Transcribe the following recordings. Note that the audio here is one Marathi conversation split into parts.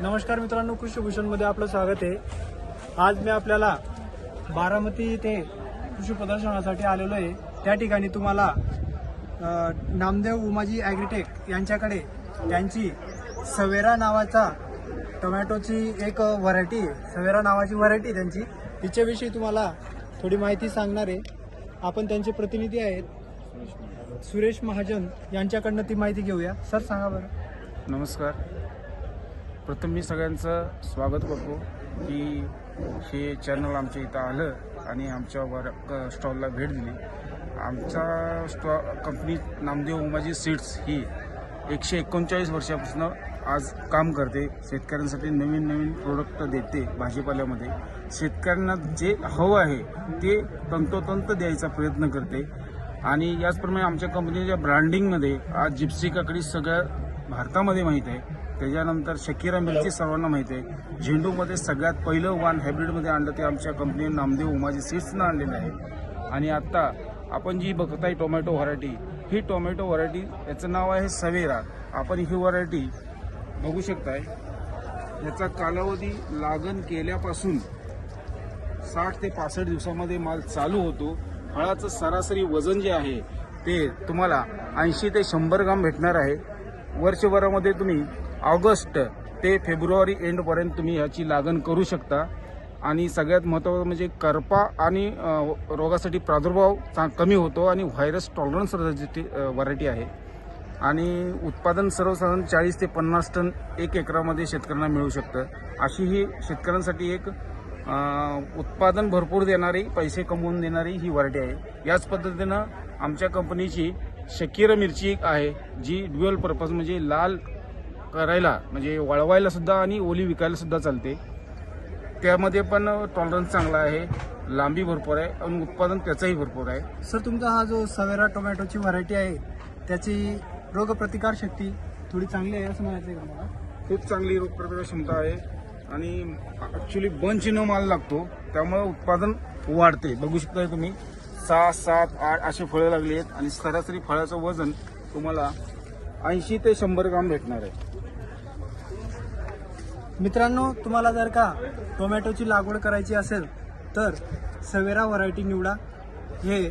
नमस्कार मित्रांनो कृषीभूषणमध्ये आपलं स्वागत आहे. आज मी आपल्याला बारामती ते कृषी प्रदर्शनासाठी आलेलो आहे. त्या ठिकाणी तुम्हाला नामदेव उमाजी ॲग्रिटेक यांच्याकडे त्यांची सवेरा नावाचा टोमॅटोची एक व्हरायटी आहे. सवेरा नावाची व्हरायटी त्यांची. तिच्याविषयी तुम्हाला थोडी माहिती सांगणार आहे. आपण त्यांचे प्रतिनिधी आहेत. सुरेश महाजन यांच्याकडनं ती माहिती घेऊया. सर सांगा बरं. नमस्कार. प्रथम मी सगळ्यांचं स्वागत करतो की हे चॅनल आमच्या इथं आलं आणि आमच्या वर स्टॉलला भेट दिली. आमचा स्टॉ कंपनी नामदेव उमाजी सीड्स ही एकशे एकोणचाळीस वर्षापासून आज काम करते. शेतकऱ्यांसाठी नवीन नवीन प्रोडक्ट देते भाजीपाल्यामध्ये. शेतकऱ्यांना जे हवं आहे ते तंतोतंत द्यायचा प्रयत्न करते. आणि याचप्रमाणे आमच्या कंपनीच्या ब्रँडिंगमध्ये आज जिप्सी काकडी सगळ्या भारतामध्ये माहीत आहे. त्याच्यानंतर शकीरा मिरची सर्वांना माहीत आहे. झेंडूमध्ये सगळ्यात पहिलं वाण हायब्रिडमध्ये आणलं ते आमच्या कंपनीने नामदेव उमाजी सीड्सनं आणलेलं आहे. आणि आत्ता आपण जी बघताय टोमॅटो व्हरायटी ही टोमॅटो व्हरायटी याचं नाव आहे सवेरा. आपण ही व्हरायटी बघू शकताय. याचा कालावधी लागण केल्यापासून साठ ते पासष्ट दिवसामध्ये माल चालू होतो. फळाचं सरासरी वजन जे आहे ते तुम्हाला ऐंशी ते शंभर ग्राम भेटणार आहे. वर्षभरामध्ये तुम्ही ऑगस्ट ते फेब्रुवारी एंडपर्यंत तुम्ही ह्याची लागण करू शकता. आणि सगळ्यात महत्त्वाचं म्हणजे करपा आणि रोगासाठी प्रादुर्भाव चा- कमी होतो आणि व्हायरस टॉलरन्स व्हरायटी आहे. आणि उत्पादन सर्वसाधारण चाळीस ते पन्नास टन एक एकरामध्ये शेतकऱ्यांना मिळू शकतं. अशी ही शेतकऱ्यांसाठी एक उत्पादन भरपूर देणारी पैसे कमवून देणारी ही व्हरायटी आहे. याच पद्धतीनं आमच्या कंपनीची शकीर मिरची एक आहे जी ड्युअल पर्पज म्हणजे लाल करायला म्हणजे वळवायला सुद्धा आणि ओली विकायला सुद्धा चालते. त्यामध्ये पण टॉलरन्स चांगला आहे लांबी भरपूर आहे आणि उत्पादन त्याचंही भरपूर आहे. सर तुमचा हा जो सवेरा टोमॅटोची व्हरायटी आहे त्याची रोगप्रतिकार शक्ती थोडी चांगली आहे असं म्हणायचं आहे का मला? खूप चांगली रोगप्रतिकार क्षमता आहे. आणि ॲक्च्युली बंच न माल लागतो त्यामुळे उत्पादन वाढते. बघू शकताय तुम्ही सहा सात आठ असे फळं लागली आहेत आणि सरासरी फळाचं वजन तुम्हाला ऐंशी ते शंभर ग्राम भेटणार आहे. मित्रांनो तुम्हाला जर का टोमॅटोची लागवड करायची असेल तर सवेरा व्हरायटी निवडा. हे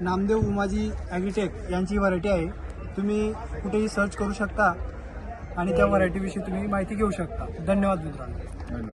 नामदेव उमाजी ॲग्रिटेक यांची व्हरायटी आहे. तुम्ही कुठेही सर्च करू शकता. आणि त्या व्हरायटीविषयी तुम्ही माहिती घेऊ शकता. धन्यवाद मित्रांनो.